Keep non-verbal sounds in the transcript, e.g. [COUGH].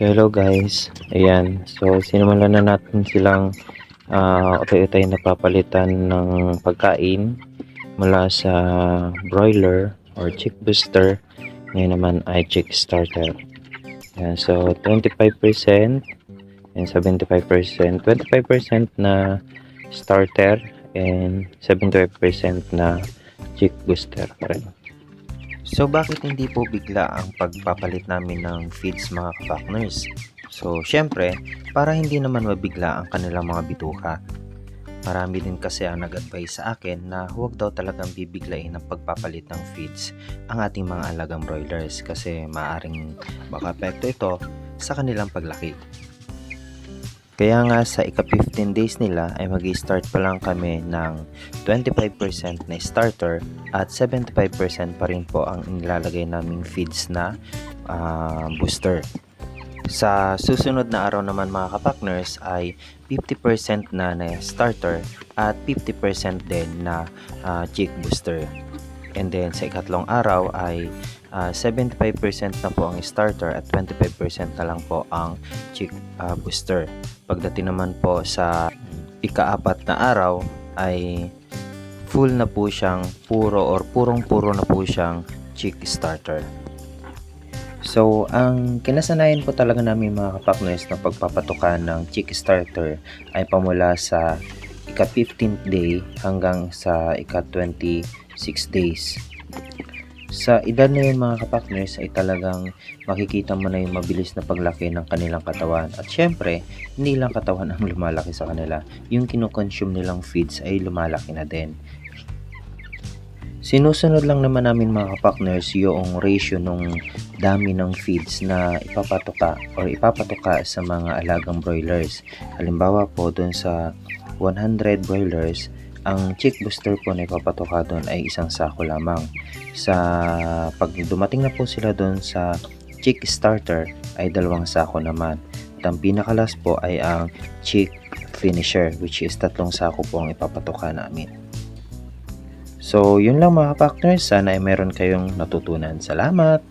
So hello guys, ayan. So sinimulan na natin silang uh, utay-utay na papalitan ng pagkain mula sa broiler or chick booster. Ngayon naman ay chick starter. Ayan, so 25% and 75%. 25% na starter and 75% na chick booster pa. So bakit hindi po bigla ang pagpapalit namin ng feeds mga kapakners? So syempre, para hindi naman mabigla ang kanilang mga bituka. Marami din kasi ang nag-advise sa akin na huwag daw talagang bibiglain ang pagpapalit ng feeds ang ating mga alagang broilers kasi maaring makapekto ito sa kanilang paglaki. Kaya nga sa ika-15 days nila ay mag start pa lang kami ng 25% na starter at 75% pa rin po ang nilalagay naming feeds na ah, booster. Sa susunod na araw naman mga kapakners ay 50% na na starter at 50% din na ah, chick booster. And then sa ikatlong araw ay ah, 75% na po ang starter at 25% na lang po ang chick ah, booster. Pagdating naman po sa ikaapat na araw ay full na po siyang puro or purong-puro na po siyang chick starter. So, ang kinasanayan po talaga namin mga kapakners na pagpapatukan ng chick starter ay pamula sa ika-15th day hanggang sa ika-26 days. Sa edad na yun mga kapakners ay talagang makikita mo na yung mabilis na paglaki ng kanilang katawan. At syempre, hindi lang katawan ang [LAUGHS] lumalaki sa kanila. Yung kinoconsume nilang feeds ay lumalaki na din. Sinusunod lang naman namin mga kapakners yung ratio nung dami ng feeds na ipapatuka or ipapatuka sa mga alagang broilers. Halimbawa po dun sa 100 broilers, ang chick booster po na ipapatuka doon ay isang sako lamang. Sa pag dumating na po sila doon sa chick starter ay dalawang sako naman. At ang pinakalas po ay ang chick finisher which is tatlong sako po ang ipapatuka namin. So, yun lang mga partners. Sana ay meron kayong natutunan. Salamat!